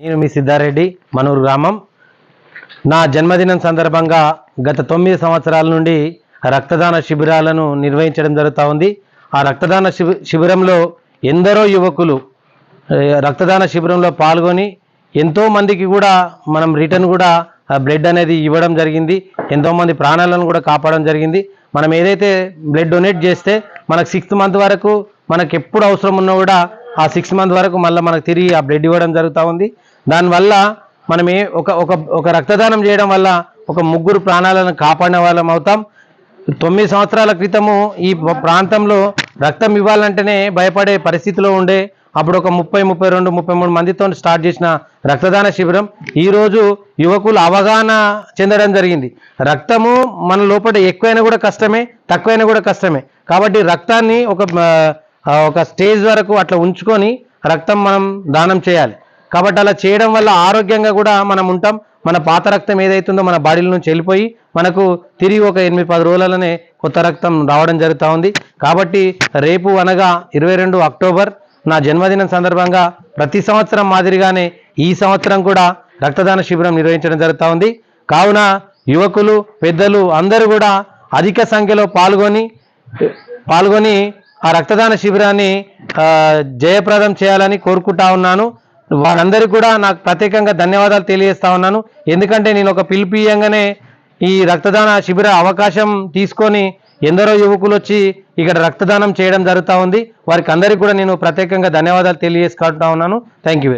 నేను మీ సిద్ధారెడ్డి మనూరు గ్రామం. నా జన్మదినం సందర్భంగా గత తొమ్మిది సంవత్సరాల నుండి రక్తదాన శిబిరాలను నిర్వహించడం జరుగుతూ ఉంది. ఆ రక్తదాన శిబి శిబిరంలో ఎందరో యువకులు రక్తదాన శిబిరంలో పాల్గొని ఎంతో మందికి కూడా మనం రిటర్న్ కూడా బ్లడ్ అనేది ఇవ్వడం జరిగింది. ఎంతోమంది ప్రాణాలను కూడా కాపాడడం జరిగింది. మనం ఏదైతే బ్లడ్ డొనేట్ చేస్తే మనకు సిక్స్త్ మంత్ వరకు మనకు ఎప్పుడు అవసరం ఉన్నా కూడా ఆ సిక్స్ మంత్ వరకు మళ్ళీ మనకు తిరిగి ఆ బ్లడ్ ఇవ్వడం జరుగుతూ ఉంది. దానివల్ల మనమే ఒక ఒక ఒక రక్తదానం చేయడం వల్ల ఒక ముగ్గురు ప్రాణాలను కాపాడిన వాళ్ళం అవుతాం. తొమ్మిది సంవత్సరాల క్రితము ఈ ప్రాంతంలో రక్తం ఇవ్వాలంటేనే భయపడే పరిస్థితిలో ఉండే అప్పుడు ఒక ముప్పై ముప్పై రెండు ముప్పై మూడు మందితో స్టార్ట్ చేసిన రక్తదాన శిబిరం. ఈరోజు యువకులు అవగాహన చెందడం జరిగింది. రక్తము మన లోపల ఎక్కువైనా కూడా కష్టమే తక్కువైనా కూడా కష్టమే. కాబట్టి రక్తాన్ని ఒక ఒక స్టేజ్ వరకు అట్లా ఉంచుకొని రక్తం మనం దానం చేయాలి. కాబట్టి అలా చేయడం వల్ల ఆరోగ్యంగా కూడా మనం ఉంటాం. మన పాత రక్తం ఏదైతుందో మన బాడీల నుంచి వెళ్ళిపోయి మనకు తిరిగి ఒక ఎనిమిది పది రోజులనే కొత్త రక్తం రావడం జరుగుతూ ఉంది. కాబట్టి రేపు అనగా ఇరవై రెండు అక్టోబర్ నా జన్మదినం సందర్భంగా ప్రతి సంవత్సరం మాదిరిగానే ఈ సంవత్సరం కూడా రక్తదాన శిబిరం నిర్వహించడం జరుగుతూ ఉంది. కావున యువకులు పెద్దలు అందరూ కూడా అధిక సంఖ్యలో పాల్గొని పాల్గొని ఆ రక్తదాన శిబిరాన్ని జయప్రదం చేయాలని కోరుకుంటా ఉన్నాను. వారందరికీ కూడా నాకు ప్రత్యేకంగా ధన్యవాదాలు తెలియజేస్తా ఉన్నాను. ఎందుకంటే నేను ఒక పిలిపియంగానే ఈ రక్తదాన శిబిర అవకాశం తీసుకొని ఎందరో యువకులు వచ్చి ఇక్కడ రక్తదానం చేయడం జరుగుతూ ఉంది. వారికి అందరికీ కూడా నేను ప్రత్యేకంగా ధన్యవాదాలు తెలియజేసుకుంటా ఉన్నాను. Thank you